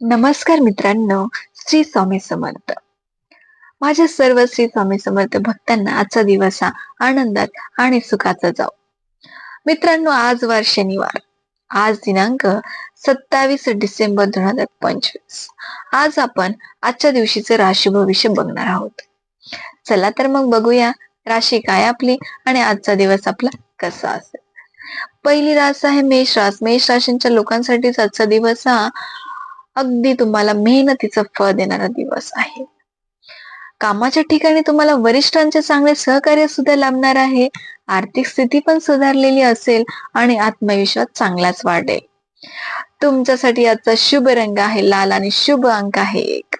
नमस्कार मित्रांनो श्री स्वामी समर्थ. माझ्या सर्व श्री स्वामी समर्थ भक्तांना आजचा दिवस हा आनंदात आणि सुखाचा जाऊ मित्रांनो आज वार शनिवार. आज दिनांक सत्तावीस डिसेंबर दोन हजार पंचवीस. आज आपण आजच्या दिवशीचे राशी भविष्य बघणार आहोत. चला तर मग बघूया राशी काय आपली आणि आजचा दिवस आपला कसा असेल. पहिली रास आहे मेष रास. मेष राशींच्या लोकांसाठीच आजचा दिवस हा अगदी तुम्हाला मेहनतीचं फळ देणारा दिवस आहे. कामाच्या ठिकाणी तुम्हाला वरिष्ठांचे चांगले सहकार्य सुद्धा लाभणार आहे. आर्थिक स्थिती पण सुधारलेली असेल आणि आत्मविश्वास चांगलाच वाढेल. तुमच्यासाठी आजचा शुभ रंग आहे. लाल आणि शुभ अंक आहे एक.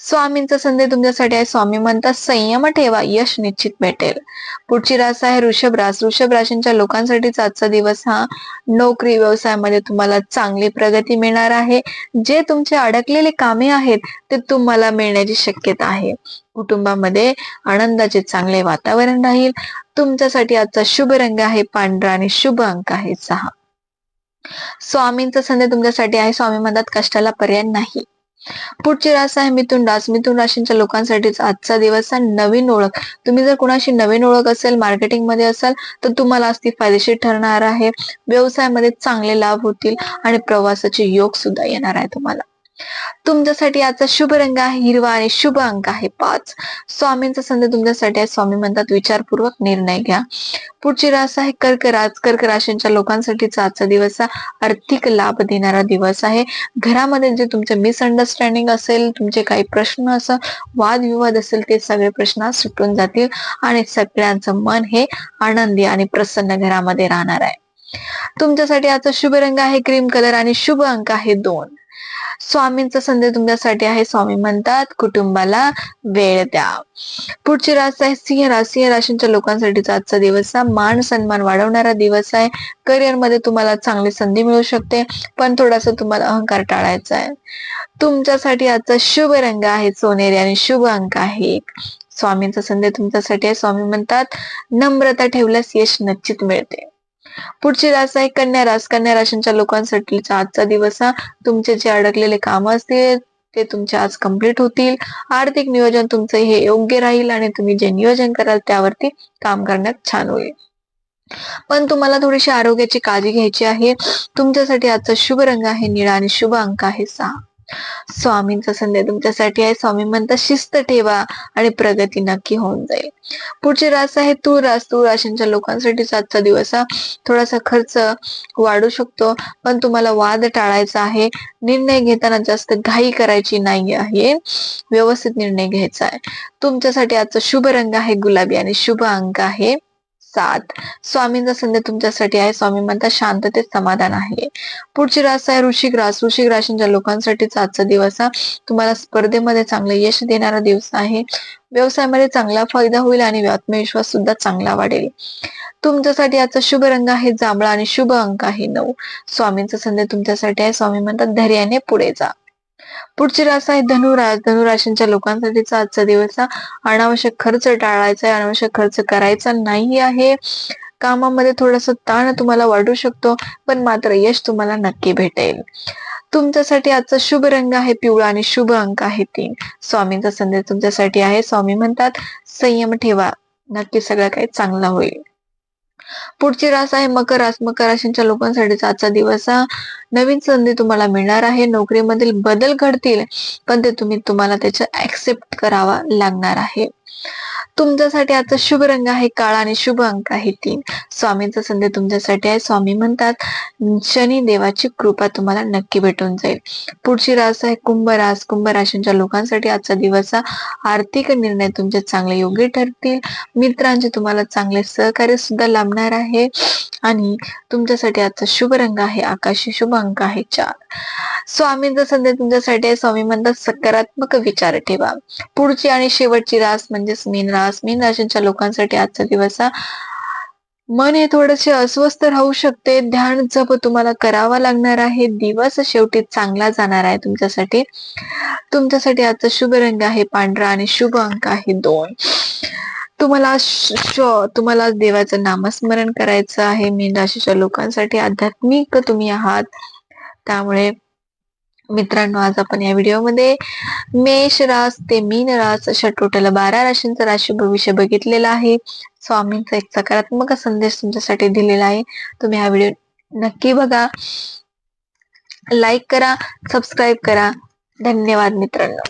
स्वामींचा संदेश तुमच्यासाठी आहे. स्वामी म्हणतात संयम ठेवा यश निश्चित भेटेल. पुढची रास आहे ऋषभ रास. ऋषभ राशींच्या लोकांसाठीचा आजचा दिवस हा नोकरी व्यवसायामध्ये तुम्हाला चांगली प्रगती मिळणार आहे. जे तुमचे अडकलेले कामे आहेत ते तुम्हाला मिळण्याची शक्यता आहे. कुटुंबामध्ये आनंदाचे चांगले वातावरण राहील. तुमच्यासाठी आजचा शुभ रंग आहे पांढरा आणि शुभ अंक आहे सहा. स्वामींचा संदेश तुमच्यासाठी आहे. स्वामी म्हणतात कष्टाला पर्याय नाही. पुढची रास आहे मिथुन रास. मिथुन राशींच्या लोकांसाठीच आजचा दिवस आहे. नवीन ओळख. तुम्ही जर कुणाशी नवीन ओळख असेल मार्केटिंगमध्ये असाल तर तुम्हाला आज ती फायदेशीर ठरणार आहे. व्यवसायामध्ये चांगले लाभ होतील आणि प्रवासाचे योग सुद्धा येणार आहे तुम्हाला. तुमच्यासाठी आजचा शुभ रंग आहे हिरवा आणि शुभ अंक आहे पाच. स्वामींचा संदेश तुमच्यासाठी आहे. स्वामी म्हणतात विचारपूर्वक निर्णय घ्या. पुढची रास आहे कर्क राज कर्क राशींच्या लोकांसाठीचा आजचा दिवस हा आर्थिक लाभ देणारा दिवस आहे. घरामध्ये जे तुमचे मिसअंडरस्टँडिंग असेल तुमचे काही प्रश्न असं वादविवाद असेल ते सगळे प्रश्न सुटून जातील आणि सगळ्यांचं मन हे आनंदी आणि प्रसन्न घरामध्ये राहणार आहे. तुमच्यासाठी आजचा शुभ रंग आहे क्रीम कलर आणि शुभ अंक आहे दोन. स्वामींचा संदेश तुमच्यासाठी आहे. स्वामी म्हणतात कुटुंबाला वेळ द्या. पुढची रास आहे सिंह रास सिंह राशींच्या लोकांसाठीचा आजचा दिवस हा मान सन्मान वाढवणारा दिवस आहे. करिअरमध्ये तुम्हाला चांगली संधी मिळू शकते पण थोडासा तुम्हाला अहंकार टाळायचा आहे. तुमच्यासाठी आजचा शुभ रंग आहे सोनेरी आणि शुभ अंक आहे. स्वामींचा संदेश तुमच्यासाठी आहे. स्वामी म्हणतात नम्रता ठेवल्यास यश निश्चित मिळते. पुढची रास आहे कन्या रास. कन्या राशींच्या लोकांसाठीचा आजचा दिवस हा. तुमचे जे अडकलेले काम असतील ते तुमचे आज कंप्लीट होतील. आर्थिक नियोजन तुमचं हे योग्य राहील आणि तुम्ही जे नियोजन कराल त्यावरती काम करण्यात छान होईल. पण तुम्हाला थोडीशी आरोग्याची काळजी घ्यायची आहे. तुमच्यासाठी आजचा शुभ रंग आहे निळा आणि शुभ अंक आहे सहा. स्वामींचा संदेश तुमच्यासाठी आहे. स्वामी म्हणतात शिस्त ठेवा आणि प्रगती नक्की होऊन जाईल. पुढची रास आहे तूर रास तूळ राशींच्या लोकांसाठी आजचा दिवस हा थोडासा खर्च वाढू शकतो पण तुम्हाला वाद टाळायचा आहे. निर्णय घेताना जास्त घाई करायची नाही आहे. व्यवस्थित निर्णय घ्यायचा आहे. तुमच्यासाठी आजचा शुभ रंग आहे गुलाबी आणि शुभ अंक आहे. सात. स्वामींचा संदेश तुमच्यासाठी आहे. स्वामी म्हणतात शांततेत समाधान आहे. पुढची रास आहे ऋषिक रास. ऋषिक राशींच्या लोकांसाठीचा आजचा दिवस हा तुम्हाला स्पर्धेमध्ये चांगलं यश देणारा दिवस आहे. व्यवसायामध्ये चांगला फायदा होईल आणि आत्मविश्वास सुद्धा चांगला वाढेल. तुमच्यासाठी आजचा शुभ रंग आहे जांभळा आणि शुभ अंक आहे नऊ. स्वामींचा संदेश तुमच्यासाठी आहे. स्वामी म्हणतात धैर्याने पुढे जा. पुढची रास आहे धनुराज धनुराशींच्या लोकांसाठीचा आजचा दिवस हा अनावश्यक खर्च टाळायचा आहे. अनावश्यक खर्च करायचा नाही आहे. कामामध्ये थोडासा ताण तुम्हाला वाढू शकतो पण मात्र यश तुम्हाला नक्की भेटेल. तुमच्यासाठी आजचा शुभ रंग आहे पिवळा आणि शुभ अंक आहे तीन. स्वामींचा संदेश तुमच्यासाठी आहे. स्वामी म्हणतात संयम ठेवा. नक्की सगळं काही चांगलं होईल. पुढची रास आहे मकर रास. मकर राशींच्या लोकांसाठीचा आजचा दिवस हा नवीन संधी तुम्हाला मिळणार आहे. नोकरीमधील बदल घडतील पण ते तुम्ही तुम्हाला त्याचं ऍक्सेप्ट करावा लागणार आहे. तुमच्यासाठी आजचा शुभ रंग आहे काळा आणि शुभ अंक आहे तीन. स्वामींचा संदेश तुमच्यासाठी आहे. स्वामी म्हणतात शनी देवाची कृपा तुम्हाला नक्की भेटून जाईल. पुढची रास आहे कुंभ रास. कुंभ राशींच्या लोकांसाठी आजचा दिवस हा आर्थिक निर्णय तुमचे चांगले योग्य ठरतील. मित्रांचे तुम्हाला चांगले सहकार्य सुद्धा लाभणार आहे. आणि तुमच्यासाठी आजचा शुभ रंग आहे आकाशी शुभ अंक आहे चार. स्वामींचा संदेश तुमच्यासाठी स्वामी म्हणतात सकारात्मक विचार ठेवा. पुढची आणि शेवटची रास म्हणजेच मीन रास. मीन राशींच्या लोकांसाठी आजचा दिवस मन हे थोडेसे अस्वस्थ राहू शकते. ध्यान जप तुम्हाला करावा लागणार आहे. दिवस शेवटी चांगला जाणार आहे तुमच्यासाठी. तुमच्यासाठी आजचा शुभ रंग आहे पांढरा आणि शुभ अंक आहे दोन. तुम्हाला तुम्हाला देवाचं नामस्मरण करायचं आहे. मीन राशीच्या लोकांसाठी आध्यात्मिक तुम्ही आहात. त्यामुळे मित्रांनो आज आपण या व्हिडिओमध्ये मेष रास ते मीन रास अशा टोटल बारा राशींचं राशी भविष्य बघितलेलं आहे. स्वामींचा एक सकारात्मक संदेश तुमच्यासाठी दिलेला आहे. तुम्ही हा व्हिडिओ नक्की बघा. लाईक करा सबस्क्राईब करा. धन्यवाद मित्रांनो.